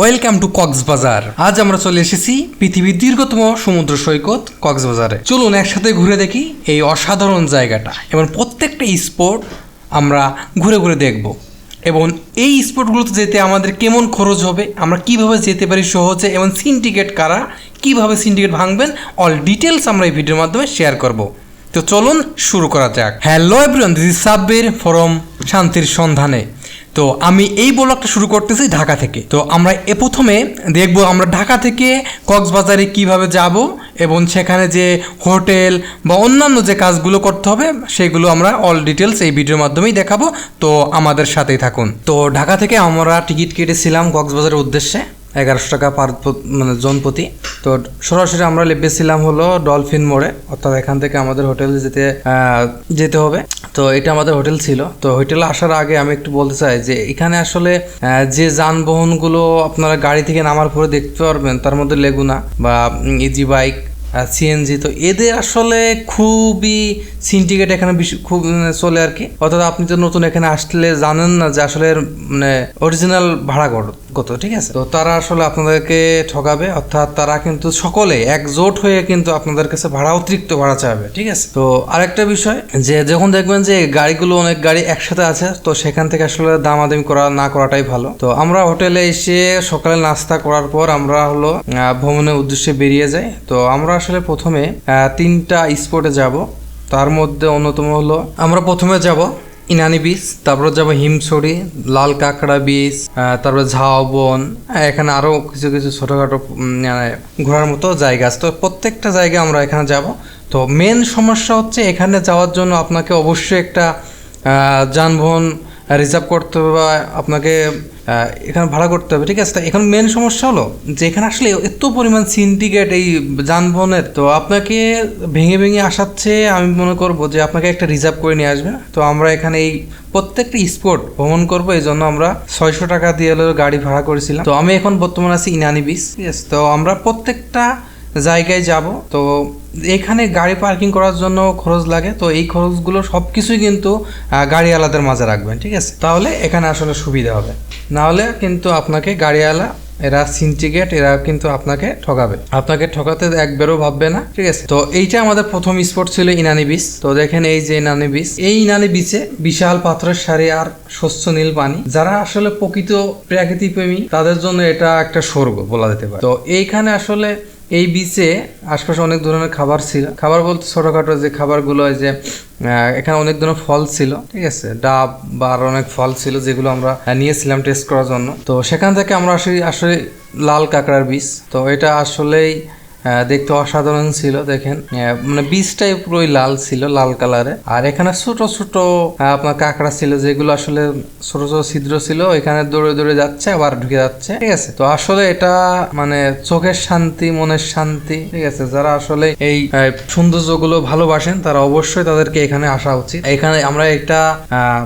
Welcome to Cox's Bazar. আজ আমরা চলে এসেছি পৃথিবীর দীর্ঘতম সমুদ্র সৈকত কক্সবাজারে। চলুন একসাথে ঘুরে দেখি এই অসাধারণ জায়গাটা এবং প্রত্যেকটা স্পট আমরা ঘুরে ঘুরে দেখব। এবং এই স্পটগুলোতে যেতে আমাদের কেমন খরচ হবে, আমরা কীভাবে যেতে পারি সহজে এবং সিন্ডিকেট কারা, কীভাবে সিন্ডিকেট ভাঙবেন অল ডিটেলস আমরা এই ভিডিওর মাধ্যমে শেয়ার করব। তো চলুন শুরু করা যাক। Hello everyone this is Sabbir from শান্তির সন্ধানে। তো আমি এই ব্লগটা শুরু করতেছি ঢাকা থেকে। তো আমরা এ প্রথমে দেখব আমরা ঢাকা থেকে কক্সবাজারে কীভাবে যাব এবং সেখানে যে হোটেল বা অন্যান্য যে কাজগুলো করতে হবে, সেগুলো আমরা অল ডিটেলস এই ভিডিওর মাধ্যমেই দেখাবো। তো আমাদের সাথেই থাকুন। তো ঢাকা থেকে আমরা টিকিট কেটেছিলাম কক্সবাজারের উদ্দেশ্যে। এগারোশো টাকা পার মানে জন প্রতি। তো সরাসরি আমরা লেপেছিলাম হলো ডলফিন মোড়ে, অর্থাৎ এখান থেকে আমাদের হোটেলে যেতে যেতে হবে। তো এটা আমাদের হোটেল ছিল। তো হোটেলে আসার আগে আমি একটু বলতে চাই যে এখানে আসলে যে যানবাহনগুলো আপনারা গাড়ি থেকে নামার পরে দেখতে পারবেন, তার মধ্যে লেগুনা বা ইজি বাইক সিএনজি তো এদের আসলে খুবই সিন্ডিকেট এখানে খুব চলে আর কি। অর্থাৎ আপনি তো নতুন এখানে আসলে জানেন না যে আসলে মানে অরিজিনাল ভাড়া কত ঠিক আছে? তো তারা আসলে আপনাদেরকে ঠকাবে, অর্থাৎ তারা কিন্তু সকলে একজোট হয়ে কিন্তু আপনাদের কাছে ভাড়া, অতিরিক্ত ভাড়া চাইবে, ঠিক আছে? তো আরেকটা বিষয়, যে যখন দেখবেন যে গাড়িগুলো অনেক গাড়ি একসাথে আছে, তো সেখান থেকে আসলে দামাদামি করা, না করাটাই ভালো। তো আমরা হোটেলে এসে সকালে নাস্তা করার পর আমরা হলো ভ্রমণের উদ্দেশ্যে বেরিয়ে যাই। তো আমরা আসলে প্রথমে তিনটা স্পটে যাব। তার মধ্যে অন্যতম হলো আমরা প্রথমে যাব ইনানি বিচ তারপর যাব হিমছড়ি লাল কাঁকড়া আহ, তারপরে ঝাউবন আহ, এখানে আরও কিছু কিছু ছোটোখাটো মানে ঘোরার মতো জায়গা আছে। তো প্রত্যেকটা জায়গা আমরা এখানে যাব। তো মেন সমস্যা হচ্ছে এখানে যাওয়ার জন্য আপনাকে অবশ্যই একটা যানবাহন রিজার্ভ করতে হবে বা আপনাকে এখানে ভাড়া করতে হবে, ঠিক আছে? এখন মেন সমস্যা হলো যে এখানে আসলে এত পরিমাণ সিন্ডিকেট এই যানবাহনের, তো আপনাকে ভেঙে ভেঙে আসাচ্ছে, আমি মনে করব যে আপনাকে একটা রিজার্ভ করে নিয়ে আসবে তো আমরা এখানে এই প্রত্যেকটা স্পট ভ্রমণ করব, এই জন্য আমরা ছয়শো টাকা দিয়ে গাড়ি ভাড়া করেছিলাম। তো আমি এখন বর্তমানে আছি ইনানি বিচ ঠিক আছে? তো আমরা প্রত্যেকটা জায়গায় যাব। তো এখানে গাড়ি পার্কিং করার জন্য খরচ লাগে। তো এই খরচগুলো সব কিছুই কিন্তু গাড়িওয়ালাদের মাঝে রাখবেন, ঠিক আছে? তাহলে এখানে আসলে সুবিধা হবে। না হলে কিন্তু আপনাকে গাড়িওয়ালা, এরা সিন্ডিকেট এরা কিন্তু আপনাকে ঠকাবে। আপনাকে ঠকাতে একবারও ভাববে না, ঠিক আছে? তো এইটা আমাদের প্রথম স্পট ছিল ইনানি বিচ তো দেখেন এই যে ইনানি বিচ এই ইনানি বিচে বিশাল পাথরের সারি আর স্বচ্ছ নীল পানি। যারা আসলে প্রকৃত প্রাকৃতিক প্রেমী তাদের জন্য এটা একটা স্বর্গ বলা যেতে পারে। তো এইখানে আসলে এই বিচে আশপাশে অনেক ধরনের খাবার ছিল। খাবার বলতে ছোটোখাটো যে খাবারগুলো যে এখানে অনেক ধরনের ফল ছিল, ঠিক আছে? ডাব বা আরও অনেক ফল ছিল যেগুলো আমরা নিয়েছিলাম টেস্ট করার জন্য। তো সেখান থেকে আমরা আসলে আসলে লাল কাঁকড়ার বীজ তো এটা আসলেই দেখতে অসাধারণ ছিল দেখেন। আহ, মানে বীজটাই পুরোই লাল ছিল লাল কালারে। আর এখানে ছোট ছোট আপনার কাঁকড়া ছিল যেগুলো আসলে ছোট ছোট ছিদ্র ছিল এখানে দৌড়ে দৌড়ে যাচ্ছে আবার ঢুকে যাচ্ছে ঠিক আছে? তো আসলে এটা মানে চোখের শান্তি মনের শান্তি ঠিক আছে? যারা আসলে এই আহ, সৌন্দর্যগুলো ভালোবাসেন তারা অবশ্যই তাদেরকে এখানে আসা উচিত। এখানে আমরা একটা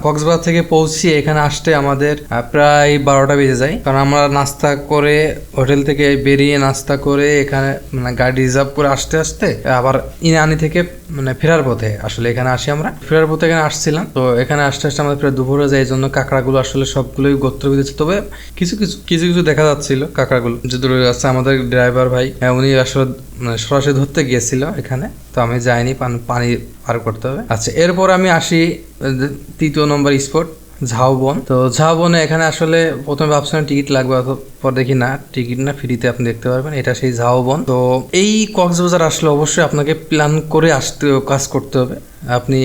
কক্সবাজার থেকে পৌঁছি এখানে আসতে আমাদের প্রায় বারোটা বেজে যায়। কারণ আমরা নাস্তা করে হোটেল থেকে বেরিয়ে নাস্তা করে এখানে মানে গাড়ি রিজার্ভ করে আসতে আসতে আবার ইনানি থেকে মানে ফেরার পথে আসলে এখানে আসি আমরা। ফেরার পথে এখানে আসছিলাম। তো এখানে আসতে আসতে আমাদের প্রায় দুপুরে যায় এই জন্য কাঁকড়াগুলো আসলে সবগুলোই গোত্র বিদেছে তবে কিছু কিছু কিছু কিছু দেখা যাচ্ছিল কাঁকড়াগুলো। যে দূরে আছে আমাদের ড্রাইভার ভাই হ্যাঁ, উনি আসলে মানে সরাসরি ধরতে গিয়েছিল এখানে। তো আমি যাইনি পানি পার করতে হবে। আচ্ছা এরপর আমি আসি তৃতীয় নম্বর স্পট ঝাউবন। তো ঝাউবনে এখানে আসলে প্রথমে ভাবছিলাম টিকিট লাগবে পর দেখি না, টিকিট না ফ্রিতে আপনি দেখতে পারবেন, এটা সেই ঝাউবন। তো এই কক্সবাজার আসলে অবশ্যই আপনাকে প্ল্যান করে আসতে কাজ করতে হবে। আপনি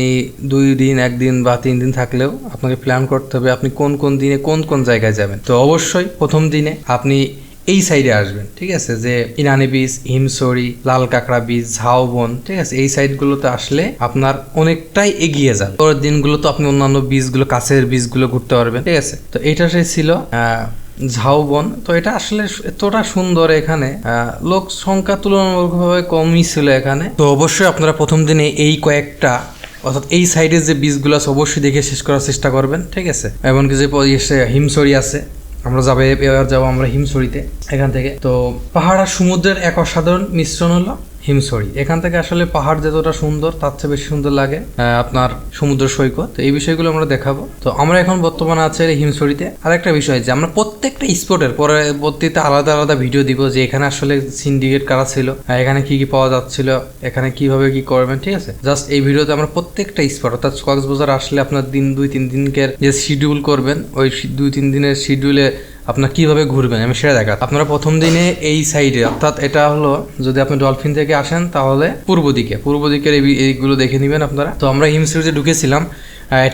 দুই দিন একদিন বা তিন দিন থাকলেও আপনাকে প্ল্যান করতে হবে, আপনি কোন কোন দিনে কোন কোন জায়গায় যাবেন। তো অবশ্যই প্রথম দিনে আপনি এই সাইডে আসবেন, ঠিক আছে? যে ইনানি বীজ হিমসরি লাল কাঁকড়া বিচ ঝাউবন ঠিক আছে? এই সাইডগুলোতে আসলে আপনার অনেকটাই এগিয়ে যাবে। পরের দিনগুলো তো আপনি অন্যান্য বীজগুলো, কাছের বীজগুলো ঘুরতে পারবেন, ঠিক আছে? তো এটা সে ছিল ঝাউবন তো এটা আসলে এতটা সুন্দর এখানে লোক সংখ্যা তুলনামূলকভাবে কমই ছিল এখানে। তো অবশ্যই আপনারা প্রথম দিনে এই কয়েকটা, অর্থাৎ এই সাইডের যে বীজগুলো আছে, অবশ্যই দেখে শেষ করার চেষ্টা করবেন, ঠিক আছে? এমনকি যে হিমসরি আছে আমরা যাব, এবার যাব আমরা হিমসরিতে এখান থেকে। তো পাহাড় আর সমুদ্রের এক অসাধারণ মিশ্রণ হলো। হিমসরি এখান থেকে আসলে পাহাড় যতটা সুন্দর, তার চেয়ে বেশি সুন্দর লাগে আপনার সমুদ্র সৈকত। এই বিষয়গুলো আমরা দেখাবো। তো আমরা এখন বর্তমানে আছে হিমসরিতে আরেকটা বিষয় যে, আমরা প্রত্যেকটা স্পটের পরবর্তীতে আলাদা আলাদা ভিডিও দিব যে, এখানে আসলে সিন্ডিকেট কারা ছিল এখানে কি কি পাওয়া যাচ্ছিল, এখানে কীভাবে কি করবেন, ঠিক আছে? জাস্ট এই ভিডিওতে আমরা প্রত্যেকটা স্পট অর্থাৎ কক্সবাজার আসলে আপনার দিন, দুই, তিন দিনকের যে শিডিউল করবেন, ওই দুই, তিন দিনের শিডিউলে আপনার কীভাবে ঘুরবেন? আমি সেটা দেখা আপনারা প্রথম দিনে এই সাইডে অর্থাৎ এটা হলো, যদি আপনি ডলফিন থেকে আসেন, তাহলে পূর্ব দিকে। পূর্ব দিকের এইগুলো দেখে নেবেন আপনারা। তো আমরা হিমসুরিতে ঢুকেছিলাম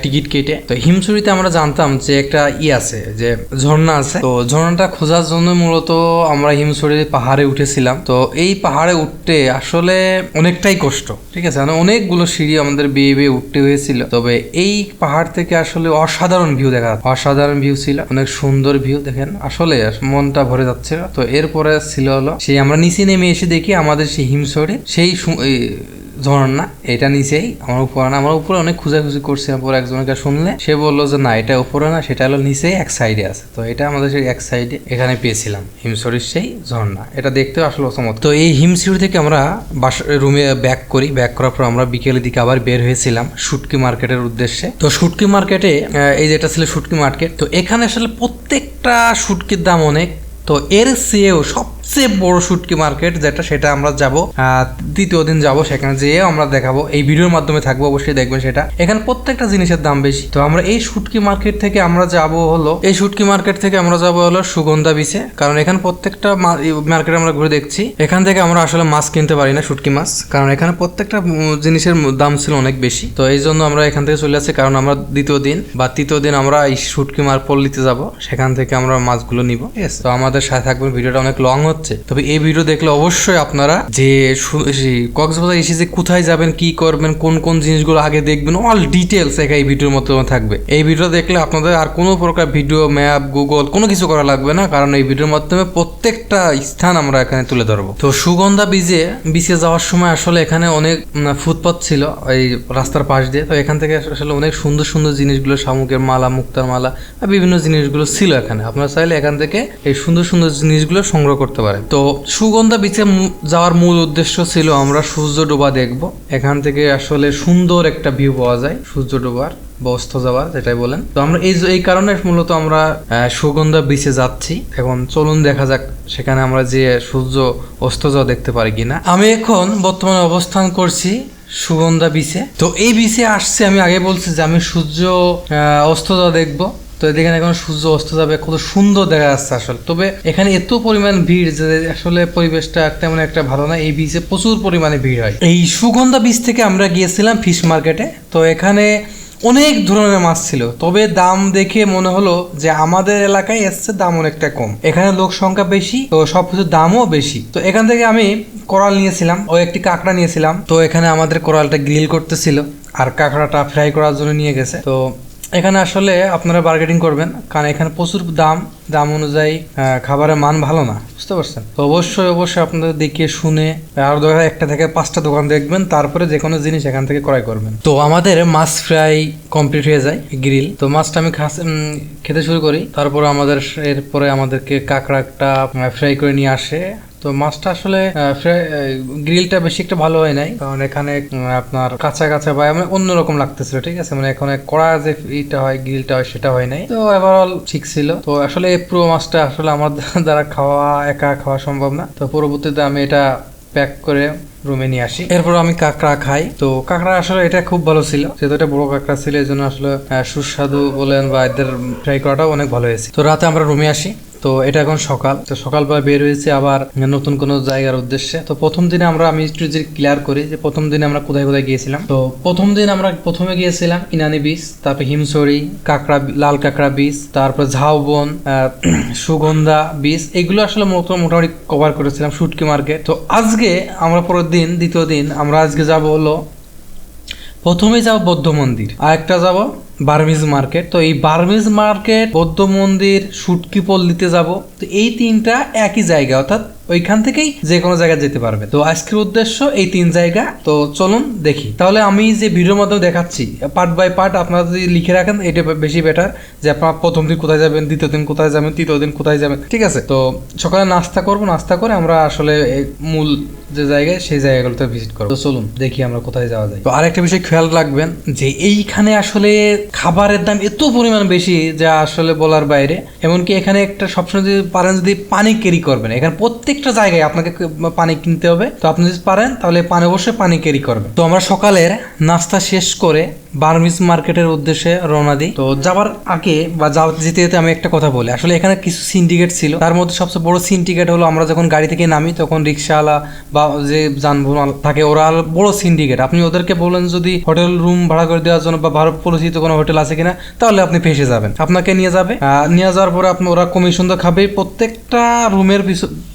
টিকিট কেটে। তো হিমসুরিতে আমরা জানতাম যে একটা ই আছে, যে ঝর্ণা আছে। তো ঝর্ণাটা খোঁজার জন্য মূলত আমরা হিমসুরির পাহাড়ে উঠেছিলাম। তো এই পাহাড়ে উঠতে আসলে অনেকটাই কষ্ট, ঠিক আছে? মানে অনেকগুলো সিঁড়ি আমাদের বেয়ে বেয়ে উঠতে হয়েছিল। তবে এই পাহাড় থেকে আসলে অসাধারণ ভিউ দেখা অসাধারণ ভিউ ছিল, অনেক সুন্দর ভিউ দেখেন, আসলে মনটা ভরে যাচ্ছিল তো এরপরে ছিল হলো, সেই আমরা নিচে নেমে এসে দেখি আমাদের সেই হিমসরে সেই ঝর্ণা, এটা নিচেই। আমার উপরে না, আমার উপরে অনেক খুঁজাখুঁজি করছে পরে একজনকে শুনলে। সে বলল যে, না, এটা উপরে না, সেটা হলো নিচেই, এক সাইডে আছে। তো এটা আমাদের সেই এক সাইডে এখানে পেয়েছিলাম হিমসরির সেই ঝর্ণা। এটা দেখতেও আসলে অসমত তো এই হিমসরি থেকে আমরা বাস, রুমে ব্যাক করি। ব্যাক করার পর আমরা বিকেলের দিকে আবার বের হয়েছিলাম শুটকি মার্কেটের উদ্দেশ্যে। তো শুটকি মার্কেটে এই যেটা ছিল শুটকি মার্কেট তো এখানে আসলে প্রত্যেকটা শুটকির দাম অনেক তো এর চেয়েও সবচেয়ে বড় শুটকি মার্কেট যেটা, সেটা আমরা যাব দ্বিতীয় দিন যাব, সেখানে যেয়ে আমরা দেখাবো, এই ভিডিওর মাধ্যমে থাকব, অবশ্যই দেখবেন সেটা। এখানে প্রত্যেকটা জিনিসের দাম বেশি। তো আমরা এই শুটকি মার্কেট থেকে আমরা যাব হলো, এই শুটকি মার্কেট থেকে আমরা যাব হলো সুগন্ধা বিচে কারণ এখানে প্রত্যেকটা মার্কেট আমরা ঘুরে দেখছি। এখান থেকে আমরা আসলে মাছ কিনতে পারি না শুটকি মাছ। কারণ এখানে প্রত্যেকটা জিনিসের দাম ছিল অনেক বেশি। তো এই জন্য আমরা এখান থেকে চলে আসছি, কারণ আমরা দ্বিতীয় দিন বা তৃতীয় দিন আমরা এই শুটকি মার পল্লীতে যাব। সেখান থেকে আমরা মাছগুলো নিব। তো আমাদের সাথে থাকবেন, ভিডিওটা অনেক লং হচ্ছে তবে এই ভিডিও দেখলে অবশ্যই আপনারা যে কক্সবাজার এসে যে কোথায় যাবেন, কি করবেন, কোন কোন জিনিসগুলো আগে দেখবেন অল ডিটেলস একা এই ভিডিওর মাধ্যমে থাকবে। এই ভিডিও দেখলে আপনাদের আর কোনো প্রকার ভিডিও ম্যাপ গুগল কোনো কিছু করা লাগবে না, কারণ এই ভিডিওর মাধ্যমে প্রত্যেকটা স্থান আমরা এখানে তুলে ধরবো। তো সুগন্ধা বীজে বিচে যাওয়ার সময় আসলে এখানে অনেক ফুটপাথ ছিল এই রাস্তার পাশ দিয়ে। তো এখান থেকে আসলে অনেক সুন্দর সুন্দর জিনিসগুলো, শামুকের মালা, মুক্তার মালা বিভিন্ন জিনিসগুলো ছিল এখানে। আপনারা চাইলে এখান থেকে এই সুন্দর সুন্দর জিনিসগুলো সংগ্রহ করতে পারেন। তো সুগন্ধা বিচে যাওয়ার মূল উদ্দেশ্য ছিল আমরা সূর্য ডোবা দেখব। এখান থেকে আসলে সুন্দর একটা ভিউ পাওয়া যায়, সূর্য ডোবার বা অস্ত যাওয়ার, যেটাই বলেন। তো আমরা এই এই কারণে মূলত আমরা সুগন্ধা বিচে যাচ্ছি। এখন চলুন দেখা যাক সেখানে আমরা যে সূর্য অস্ত যাওয়া দেখতে পারি কিনা। আমি এখন বর্তমানে অবস্থান করছি সুগন্ধা বিচে তো এই বিচে আসছে, আমি আগে বলছি যে আমি সূর্য অস্ত যাওয়া দেখব। তো দেখেন এখন সূর্য অস্ত যাবে, কত সুন্দর দেখা যাচ্ছে আসলে। তবে এখানে এত পরিমাণ ভিড় যে আসলে পরিবেশটা তেমন একটা ভালো না, এই বীজে প্রচুর পরিমাণে ভিড় হয়। এই সুগন্ধা বীজ থেকে আমরা গিয়েছিলাম ফিশ মার্কেটে। তো এখানে অনেক ধরনের মাছ ছিল, তবে দাম দেখে মনে হলো যে আমাদের এলাকায় এসছে দাম অনেকটা কম। এখানে লোক সংখ্যা বেশি, তো সবকিছুর দামও বেশি। তো এখান থেকে আমি কোরাল নিয়েছিলাম, ও একটি কাঁকড়া নিয়েছিলাম। তো এখানে আমাদের কোরালটা গ্রিল করতেছিল, আর কাঁকড়াটা ফ্রাই করার জন্য নিয়ে গেছে। তো এখানে আসলে আপনারা বার্গেটিং করবেন, কারণ এখানে প্রচুর দাম দাম অনুযায়ী খাবারের মান ভালো না, বুঝতে পারছেন? তো অবশ্যই অবশ্যই আপনাদের দেখে শুনে, আর দোকান একটা থেকে পাঁচটা দোকান দেখবেন, তারপরে যে কোনো জিনিস এখান থেকে ক্রয় করবেন। তো আমাদের মাছ ফ্রাই কমপ্লিট হয়ে যায় গ্রিল তো মাছটা আমি খাস খেতে শুরু করি, তারপরে আমাদের এরপরে আমাদেরকে কাঁকড়াটা ফ্রাই করে নিয়ে আসে তো মাছটা আসলে গ্রিলটা বেশি একটা ভালো হয় নাই। কারণ এখানে আপনার কাঁচা কাঁচা বা অন্যরকম লাগতেছিল, ঠিক আছে? মানে এখানে কড়া যে ইটা হয় গ্রিলটা হয়, সেটা হয় নাই। তো ওভারঅল ঠিক ছিল। তো আসলে এই পুরো মাছটা আসলে আমার দ্বারা খাওয়া, একা খাওয়া সম্ভব না। তো পরবর্তীতে আমি এটা প্যাক করে রুমে নিয়ে আসি। এরপর আমি কাঁকড়া খাই। তো কাঁকড়া আসলে এটা খুব ভালো ছিল। যেহেতু এটা বড় কাঁকড়া ছিল এই জন্য আসলে সুস্বাদু বলেন বা এদের ফ্রাই করাটাও অনেক ভালো হয়েছে। তো রাতে আমরা রুমে আসি। তো এটা এখন সকাল। তো সকালবেলা বের হয়েছে আবার নতুন কোনো জায়গার উদ্দেশ্যে। তো প্রথম দিনে আমরা আমি একটু ক্লিয়ার করি যে প্রথম দিনে আমরা কোথায় কোথায় গিয়েছিলাম। তো প্রথম দিন আমরা প্রথমে গিয়েছিলাম ইনানি বিচ তারপর হিমসরি কাঁকড়া, লাল কাঁকড়া বিচ তারপর ঝাউবন সুগন্ধা বিচ এগুলো আসলে মোটামুটি কভার করেছিলাম শুটকি মার্কেট তো আজকে আমরা পরের দিন, দ্বিতীয় দিন আমরা আজকে যাব হলো, প্রথমে যাব বৌদ্ধ মন্দির আর একটা যাব বার্মিজ মার্কেট। তো এই বার্মিজ মার্কেট, বৌদ্ধ মন্দির সুটকি পল্লীতে যাব। তো এই তিনটা একই জায়গা, অর্থাৎ ওইখান থেকেই যে কোনো জায়গায় যেতে পারবে। তো আজকের উদ্দেশ্য এই তিন জায়গা। তো চলুন দেখি। তাহলে আমি যে ভিডিওর মাধ্যমে দেখাচ্ছি পার্ট বাই পার্ট আপনারা যদি লিখে রাখেন, এটা বেশি বেটার যে আপনার প্রথম দিন কোথায় যাবেন, দ্বিতীয় দিন কোথায় যাবেন, তৃতীয় দিন কোথায় যাবেন, ঠিক আছে? তো সকালে নাস্তা করব, নাস্তা করে আমরা আসলে মূল যে জায়গায়, সেই জায়গাগুলোতে ভিজিট করব। চলুন দেখি আমরা কোথায় যাওয়া যায়। তো আরেকটা বিষয় খেয়াল রাখবেন যে এইখানে আসলে খাবারের দাম এত পরিমাণ বেশি যা আসলে বলার বাইরে। এমনকি এখানে একটা সবসময় যদি পারেন যদি পানি ক্যারি করবেন। এখানে প্রত্যেকটা জায়গায় আপনাকে পানি কিনতে হবে। তো আপনি যদি পারেন, তাহলে পানি অবশ্যই পানি ক্যারি করবেন। তো আমরা সকালের নাস্তা শেষ করে বার্মিস মার্কেটের উদ্দেশ্যে রওনা দিই। তো যাবার আগে বা যেতে যেতে আমি একটা কথা বলি। আসলে এখানে কিছু সিন্ডিকেট ছিল। তার মধ্যে সবচেয়ে বড় সিন্ডিকেট হলো আমরা যখন গাড়ি থেকে নামি, তখন রিক্সাওয়ালা বা যে যানবাহন থাকে, ওরা বড় সিন্ডিকেট আপনি ওদেরকে বলেন যদি হোটেল রুম ভাড়া করে দেওয়ার জন্য বা ভারত পরিচিত কোনো হোটেল আছে কিনা, তাহলে আপনি ফেসে যাবেন। আপনাকে নিয়ে যাবে। নিয়ে যাওয়ার পরে আপনি ওরা কমিশন তো খাবে প্রত্যেকটা রুমের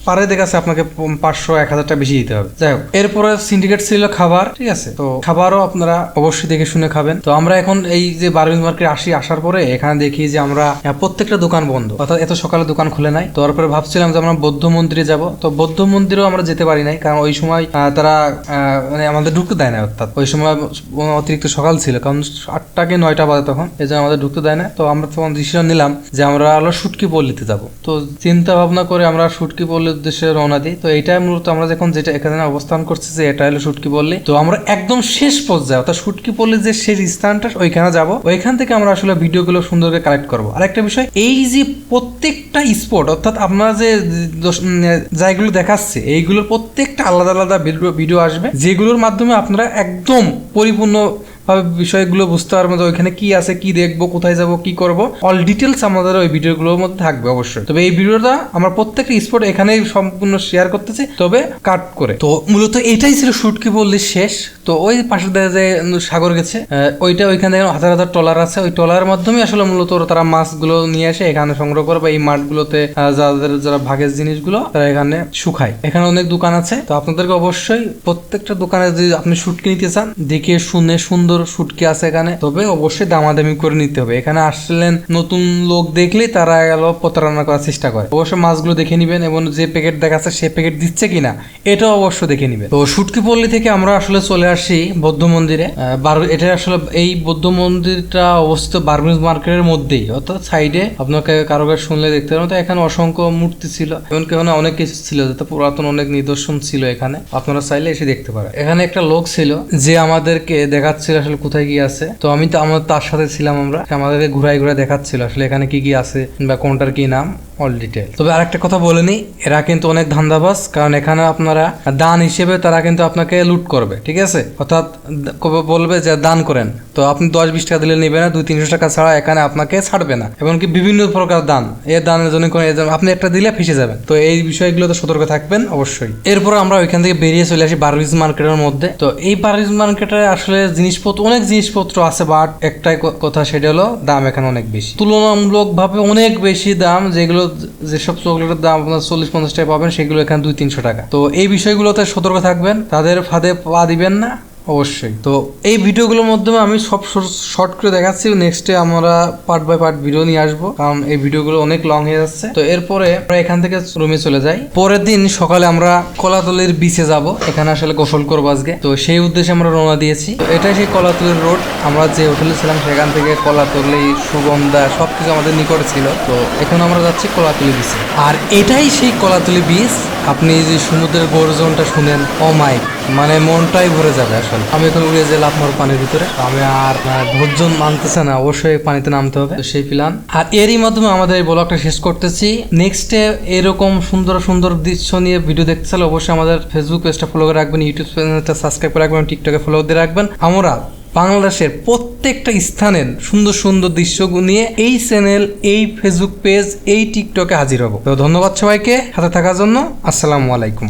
পারে দেখাচ্ছে আপনাকে পাঁচশো, এক হাজারটা বেশি দিতে হবে। যাই হোক, এরপরে সিন্ডিকেট ছিল খাবার, ঠিক আছে? তো খাবারও আপনারা অবশ্যই দেখে শুনে খাবেন। তো আমরা এখন এই যে বারবিজ মার্কেট আসি, আসার পরে এখানে দেখি যে আমরা প্রত্যেকটা দোকান বন্ধ। অর্থাৎ এত সকালে দোকান খুলে নাই। তো তারপরে ভাবছিলাম যে আমরা বৌদ্ধ মন্দিরে যাব। তো বৌদ্ধ মন্দিরেও আমরা যেতে পারি নাই, কারণ ওই সময় তারা মানে আমাদের ঢুকতে দেয় না, অর্থাৎ। ওই সময় অতিরিক্ত সকাল ছিল, কারণ আটটা কি নয়টা বাজে তখন, এই জন্য আমাদের ঢুকতে দেয় না। তো আমরা তখন ডিসিশন নিলাম যে আমরা হলো শুটকি পল্লীতে যাব। তো চিন্তা ভাবনা করে আমরা শুটকি পল্লীর উদ্দেশ্যে রওনা দিই। তো এইটাই মূলত আমরা যখন যেটা এখানে অবস্থান করছি যে এটা হলো শুটকি পল্লী। তো আমরা একদম শেষ পর্যায়ে, অর্থাৎ শুটকি পল্লীর যে শেষ স্থানটা ওইখানে যাব। ওইখান থেকে আমরা আসলে ভিডিওগুলো সুন্দর করে কালেক্ট করব। আর একটা বিষয়, এই যে প্রত্যেকটা স্পট অর্থাৎ আপনারা যে জায়গাগুলো দেখাচ্ছে, এইগুলোর প্রত্যেকটা আলাদা আলাদা ভিডিও আসবে। যেগুলোর মাধ্যমে আপনারা একদম পরিপূর্ণ ভাবে বিষয়গুলো বুঝতে পারব যে ওইখানে কি আছে, কি দেখব, কোথায় যাব, কি করব। অল ডিটেলস আমাদের ওই ভিডিওগুলোর মধ্যে থাকবে অবশ্যই। তবে এই ভিডিওটা আমরা প্রত্যেকটা স্পট এখানেই সম্পূর্ণ শেয়ার করতেছি, তবে কাট করে। তো মূলত এটাই ছিল শুট কি বললি শেষ। তো ওই পাশে দেখা যায় সাগর গেছে। ওইটা ওইখানে হাজার হাজার টলার আছে। ওই টলারের মাধ্যমে আসলে মূলত তারা মাছগুলো নিয়ে আসে, এখানে সংগ্রহ করে বা এই মাঠগুলোতে যাদের, যারা ভাগের জিনিসগুলো, তারা এখানে শুকায়। এখানে অনেক দোকান আছে। তো আপনাদেরকে অবশ্যই প্রত্যেকটা দোকানে যদি আপনি শুটকি নিতে চান, দেখে শুনে সুন্দর শুটকি আছে এখানে। তবে অবশ্যই দামাদামি করে নিতে হবে। এখানে আসলেন নতুন লোক দেখলেই তারা গেল প্রতারণা করার চেষ্টা করে। অবশ্যই মাছগুলো দেখে নিবেন এবং যে প্যাকেট দেখাচ্ছে সে প্যাকেট দিচ্ছে কিনা, এটাও অবশ্য দেখে নিবেন। তো শুটকি পল্লী থেকে আমরা আসলে চলে আসি বৌদ্ধ মন্দিরে। এটা আসলে এই বৌদ্ধ মন্দিরটা অবস্থিত বার্মিজ মার্কেটের মধ্যেই। অর্থাৎ সাইডে আপনাকে কারও কাছে শুনলে দেখতে পারেন তো এখানে অসংখ্য মূর্তি ছিল, এমনকি এখানে অনেক কিছু ছিল, যাতে পুরাতন অনেক নিদর্শন ছিল এখানে। আপনারা চাইলে এসে দেখতে পারেন। এখানে একটা লোক ছিল যে আমাদেরকে দেখাচ্ছিল আসলে কোথায় কি আছে? তো আমি তো, আমার তার সাথে ছিলাম আমরা। আমাদেরকে ঘুরাই ঘুরাই দেখাচ্ছিল আসলে এখানে কি কি আছে বা কোনটার কি নাম। অল ডিটেল তবে আরেকটা কথা বলে নিই, এরা কিন্তু অনেক ধান্দাবাজ, কারণ এখানে আপনারা দান হিসেবে তারা কিন্তু আপনাকে লুট করবে, ঠিক আছে? অর্থাৎ বলবে যে দান করেন। তো আপনি দশ বিশ টাকা দিলে নেবে না, দুই তিনশো টাকা ছাড়া এখানে আপনাকে ছাড়বে না। এমনকি বিভিন্ন প্রকার দান এর দানের জন্য কোনো আপনি একটা দিলে ফেসে যাবেন। তো এই বিষয়গুলোতে সতর্ক থাকবেন, অবশ্যই। এরপর আমরা ওইখান থেকে বেরিয়ে চলে আসি বারবিজ মার্কেটের মধ্যে। তো এই বারবিজ মার্কেটে আসলে জিনিসপত্র, অনেক জিনিসপত্র আছে, বাট একটাই কথা সেটা হলো, দাম এখানে অনেক বেশি। তুলনামূলকভাবে অনেক বেশি দাম, যেগুলো যেসব চকলেটের দাম আপনার চল্লিশ পঞ্চাশ টাকা পাবেন, সেগুলো এখানে দুই তিনশো টাকা। তো এই বিষয়গুলোতে সতর্ক থাকবেন, তাদের ফাঁদে পা দিবেন না। অবশ্যই। তো এই ভিডিওগুলোর মাধ্যমে আমি সব শর্ট করে দেখাচ্ছি। নেক্সটে আমরা পার্ট বাই পার্ট ভিডিও নিয়ে আসব। কারণ এই ভিডিওগুলো অনেক লং হয়ে যাচ্ছে। তো এরপরে আমরা এখান থেকে রুমে চলে যাই। পরের দিন সকালে আমরা কলাতলির বিচে যাব। এখানে আসলে গোসল করব আজকে। তো সেই উদ্দেশ্যে আমরা রওনা দিয়েছি। তো এটাই সেই কলাতলির রোড আমরা যে হোটেলে ছিলাম, সেখান থেকে কলাতলি, সুগন্ধা সব কিছু আমাদের নিকটে ছিল। তো এখন আমরা যাচ্ছি কলাতলি বিচে আর এটাই সেই কলাতলি বিচ আপনি যে সমুদ্রের গর্জনটা শুনেন মাই মানে মনটাই ভরে যাবে আসলে। আমি এখন উড়ে যে লাভ পানির ভিতরে আমি আর ধৈর্য মানতেছে না, অবশ্যই পানিতে নামতে হবে। সেই প্ল্যান আর এরই মাধ্যমে আমাদের এই ব্লগটা শেষ করতেছি। নেক্সটে এরকম সুন্দর সুন্দর দৃশ্য নিয়ে ভিডিও দেখতে চাইলে অবশ্যই আমাদের ফেসবুক পেজটা ফলো করে রাখবেন ইউটিউব চ্যানেলটা সাবস্ক্রাইব করে রাখবেন টিকটকে ফলো দিয়ে রাখবেন। আমরা বাংলাদেশের প্রত্যেকটা স্থানের সুন্দর সুন্দর দৃশ্য নিয়ে এই চ্যানেল এই ফেসবুক পেজ এই টিকটকে হাজির হব। তো ধন্যবাদ সবাইকে, সাথে থাকার জন্য। আসসালামু আলাইকুম।